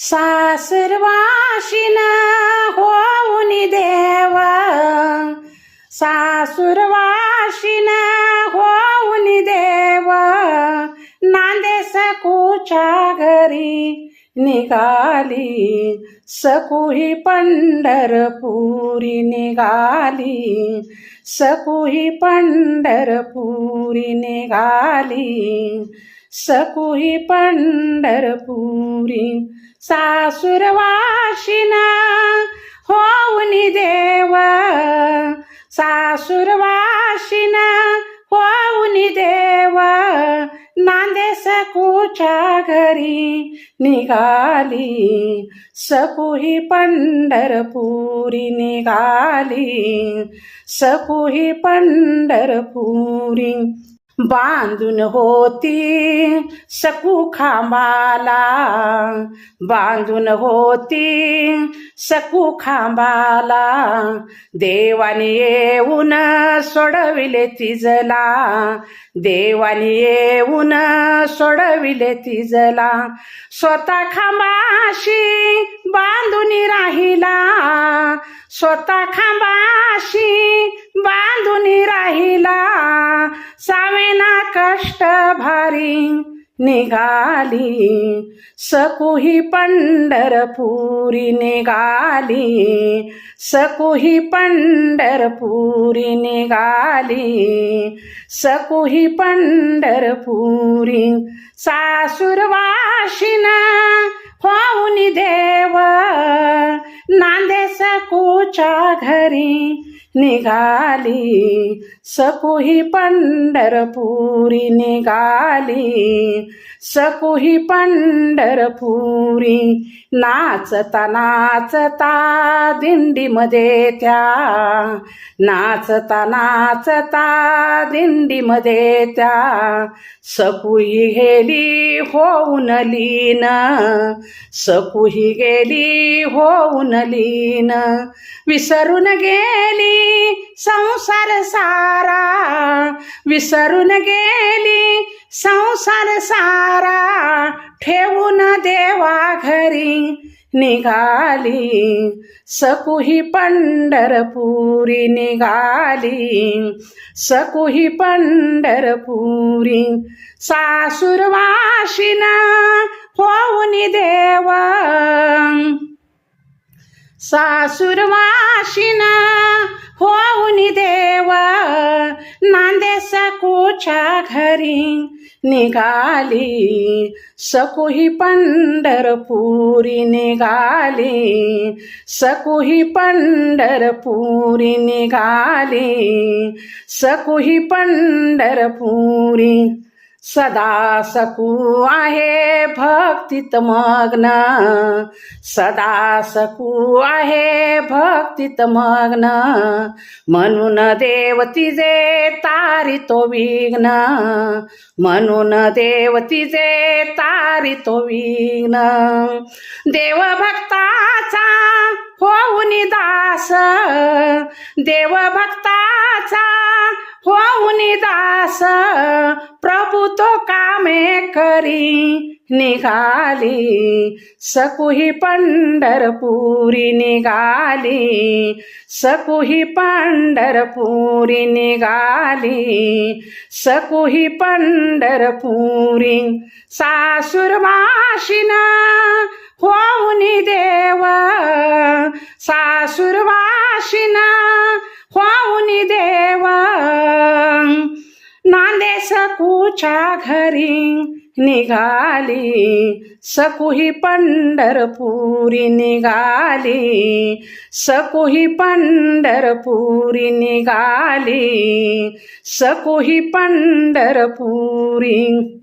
सासुरवाशिन होऊन देव. सासुरवाशिन होऊन देव. नांदे सकूच्या घरी निघाली. सकुही पंढरपुरी निघाली. सकुही पंढरपुरी निघाली. सकुही पंढरपुरी नवरी सासुरवाशिना होऊनी देव. सासुरवाशिना होऊनी देव. नांदे सकूच्या घरी निघाली. सकुही पंढरपुरी निघाली. सकुही पंढरपुरी बांधून होती सकू खांबाला बांधून होती सकू खांबाला देवानी येऊन सोडविले तिजला देवानी येऊन सोडविले तिजला स्वतः खांबाशी बांधून राहिला. स्वतः खांबाशी कष्ट भारी निघाली. सकुही पंढरपुरी निघाली. सकुही पंढरपुरी निघाली. सकुही पंढरपुरी सासुरवाशिन होऊन देव. नांदे सकूच्या घरी निघाली. सकुही पंढरपुरी निघाली. सकुही पंढरपुरी नाचता नाचता दिंडीमध्ये त्या. नाचता नाचता दिंडीमध्ये त्या. सकुही गेली होऊन लीन. सकुही गेली होऊन लीन. विसरून गेली संसार सारा विसरून गेली. संसार सारा ठेवून देवा घरी निघाली. सकुही पंढरपुरी निघाली. सकुही पंढरपुरी सासुरवाशिन होऊन देवा. सासुरवाशिन होऊन देव नांदे सकूच्या घरी निघाली. सकुही पंढरपुरी निघाली. सकुही पंढरपुरी निघाली. सकुही पंढरपुरी सदा सकू आहे भक्तीत मग्न. सदा सकू आहे भक्तीत मग्न. म्हणून देव तिजे तारी तो विघ्न. म्हणून देव तिजे तारी तो विघ्न. देव भक्ताचा होऊन दास. देव भक्ताचा होऊनी दास. प्रभू तो कामे करी निघाली. सकुही पंढरपुरी निघाली. सकुही पंढरपुरी निघाली. सकुही पंढरपुरी सासुरवाशिन होऊनी देव. सासुरवाशिन होऊन नांदे सकूच्या घरी निघाली. सकुही पंढरपुरी निघाली. सकुही पंढरपुरी निघाली. सकुही पंढरपुरी